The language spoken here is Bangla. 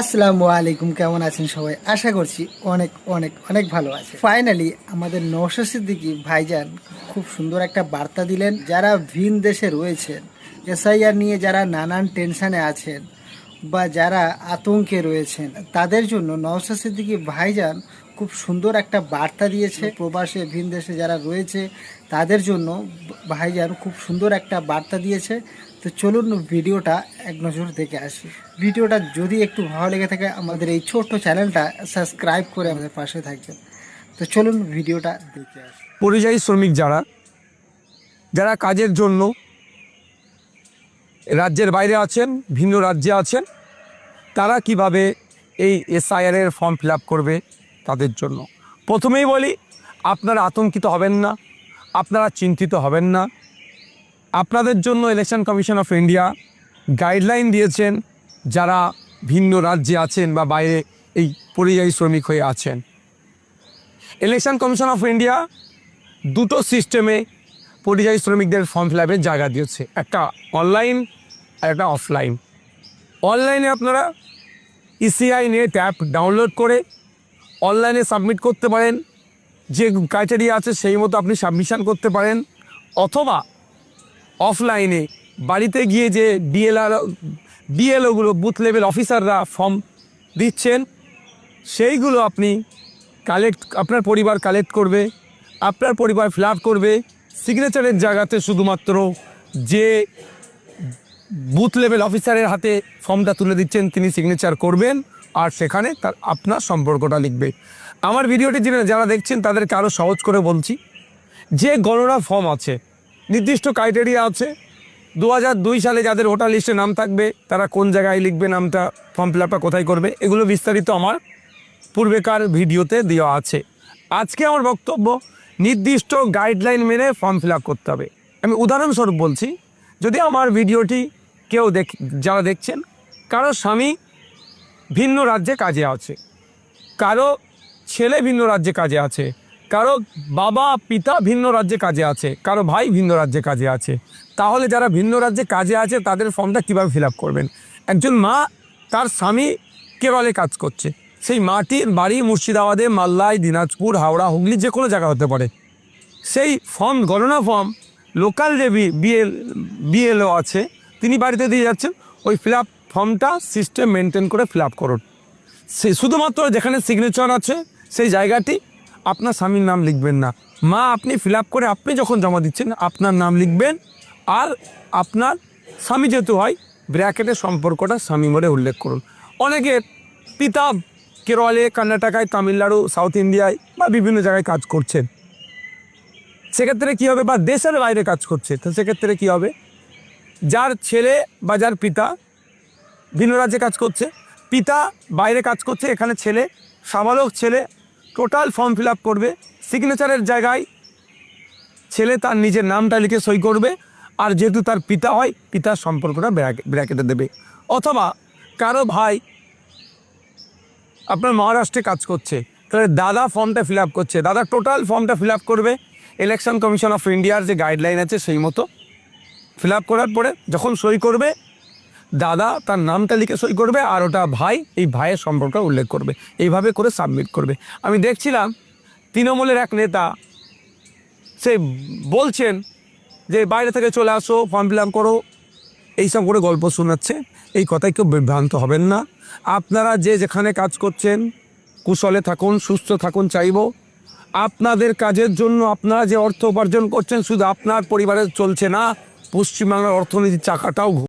আসসালামু আলাইকুম, কেমন আছেন সবাই? আশা করছি অনেক অনেক অনেক ভালো আছে। ফাইনালি আমাদের নৌশা সিদ্দিকি ভাইজান খুব সুন্দর একটা বার্তা দিলেন। যারা ভিন দেশে রয়েছেন, এসআইআর নিয়ে যারা নানান টেনশানে আছেন বা যারা আতঙ্কে রয়েছেন, তাদের জন্য নওশা সিদ্দিকি ভাইজান খুব সুন্দর একটা বার্তা দিয়েছে। প্রবাসে, ভিন দেশে যারা রয়েছে, তাদের জন্য ভাইজান খুব সুন্দর একটা বার্তা দিয়েছে। তো চলুন ভিডিওটা এক নজর দেখে আসি। ভিডিওটা যদি একটু ভালো লেগে থাকে, আমাদের এই ছোট্ট চ্যানেলটা সাবস্ক্রাইব করে আমাদের পাশে থাকবেন। তো চলুন ভিডিওটা দেখে আসি। পরিযায়ী শ্রমিক যারা যারা কাজের জন্য রাজ্যের বাইরে আছেন, ভিন্ন রাজ্যে আছেন, তারা কীভাবে এই এসআইআরের ফর্ম ফিল করবে তাদের জন্য? প্রথমেই বলি, আপনারা আতঙ্কিত হবেন না। আপনারা চিন্তিত হবেন না। আপনাদের জন্য election commission of India guideline দিয়েছেন যারা ভিন্ন রাজ্যে আছেন বা বাইরে এই পরিযায়ী শ্রমিক হয়ে আছেন। ইলেকশন কমিশন অফ ইন্ডিয়া দুটো সিস্টেমে পরিযায়ী শ্রমিকদের ফর্ম ফিল জায়গা দিয়েছে। একটা অনলাইন আর একটা অফলাইন অনলাইনে আপনারা ইসিআই নেট অ্যাপ ডাউনলোড করে অনলাইনে সাবমিট করতে পারেন। যে ক্রাইটেরিয়া আছে সেই মতো আপনি সাবমিশন করতে পারেন, অথবা অফলাইনে বাড়িতে গিয়ে যে ডিএলআর ডিএলওগুলো বুথ লেভেল অফিসাররা ফর্ম দিচ্ছেন, সেইগুলো আপনি কালেক্ট আপনার পরিবার কালেক্ট করবে, আপনার পরিবার ফিল করবে সিগনেচারের জায়গাতে শুধুমাত্র যে বুথ লেভেল অফিসারের হাতে ফর্মটা তুলে দিচ্ছেন, তিনি সিগনেচার করবেন, আর সেখানে তার আপনার সম্পর্কটা লিখবে। আমার ভিডিওটি যারা দেখছেন তাদেরকে আরও সহজ করে বলছি, যে গণনা ফর্ম আছে, নির্দিষ্ট ক্রাইটেরিয়া আছে দু সালে যাদের ভোটার লিস্টে নাম থাকবে, তারা কোন জায়গায় লিখবে নামটা ফর্ম ফিল কোথায় করবে, এগুলো বিস্তারিত আমার পূর্বেকার ভিডিওতে দেওয়া আছে। আজকে আমার বক্তব্য, নির্দিষ্ট গাইডলাইন মেনে ফর্ম ফিল করতে হবে। আমি উদাহরণস্বরূপ বলছি, যদি আমার ভিডিওটি কেউ দেখ, যারা দেখছেন, কারও স্বামী ভিন্ন রাজ্যে কাজে আছে, কারও ছেলে ভিন্ন রাজ্যে কাজে আছে, কারও বাবা, পিতা ভিন্ন রাজ্যে কাজে আছে, কারও ভাই ভিন্ন রাজ্যে কাজে আছে। তাহলে যারা ভিন্ন রাজ্যে কাজে আছে, তাদের ফর্মটা কীভাবে ফিল করবেন? একজন মা, তার স্বামী কেরলে কাজ করছে। সেই মাটির বাড়ি মুর্শিদাবাদে মাল্লাই দিনাজপুর, হাওড়া, হুগলি, যে কোনো জায়গা হতে পারে। সেই ফর্ম, গণনা ফর্ম, লোকাল যে বিএল, বিএলও আছে, তিনি বাড়িতে দিয়ে যাচ্ছেন, ওই ফিল ফর্মটা সিস্টেম মেনটেন করে ফিল করুন। সে, শুধুমাত্র যেখানে সিগনেচার আছে সেই জায়গাটি আপনার স্বামীর নাম লিখবেন না। মা, আপনি ফিল করে আপনি যখন জমা দিচ্ছেন, আপনার নাম লিখবেন। আর আপনার স্বামী যেহেতু হয় ব্র্যাকেটের সম্পর্কটা স্বামী বলে উল্লেখ করুন। অনেকের পিতা কেরলে, কর্ণাটকায়, তামিলনাড়ু সাউথ ইন্ডিয়ায় বা বিভিন্ন জায়গায় কাজ করছেন। সেক্ষেত্রে কী হবে? বা দেশের বাইরে কাজ করছে। তো সেক্ষেত্রে কী হবে? যার ছেলে বা যার পিতা ভিন্ন রাজ্যে কাজ করছে পিতা বাইরে কাজ করছে, এখানে ছেলে, সাবালক ছেলে টোটাল ফর্ম ফিল করবে সিগনেচারের জায়গায় ছেলে তার নিজের নামটা লিখে সই করবে, আর যেহেতু তার পিতা হয়, পিতার সম্পর্কটা ব্র্যাকে- ব্র্যাকেটে দেবে। অথবা কারও ভাই আপনার মহারাষ্ট্রে কাজ করছে, তাহলে দাদা ফর্মটা ফিল করছে, দাদা টোটাল ফর্মটা ফিল করবে ইলেকশন কমিশন অফ ইন্ডিয়ার যে গাইডলাইন আছে, সেই মতো ফিল করার পরে যখন সই করবে দাদা তার নামটা লিখে সই করবে আর ওটা ভাই, এই ভাইয়ের সম্পর্ক উল্লেখ করবে। এইভাবে করে সাবমিট করবে। আমি দেখছিলাম তৃণমূলের এক নেতা, সে বলছেন যে, বাইরে থেকে চলে আসো ফর্ম ফিল আপ করো। এইসব করে গল্প শোনাচ্ছে। এই কথায় কেউ বিভ্রান্ত হবেন না। আপনারা যে যেখানে কাজ করছেন, কুশলে থাকুন, সুস্থ থাকুন, চাইব। আপনাদের কাজের জন্য আপনারা যে অর্থ উপার্জন করছেন, শুধু আপনার পরিবারের চলছে না, পশ্চিমবাংলার অর্থনীতির চাকাটাও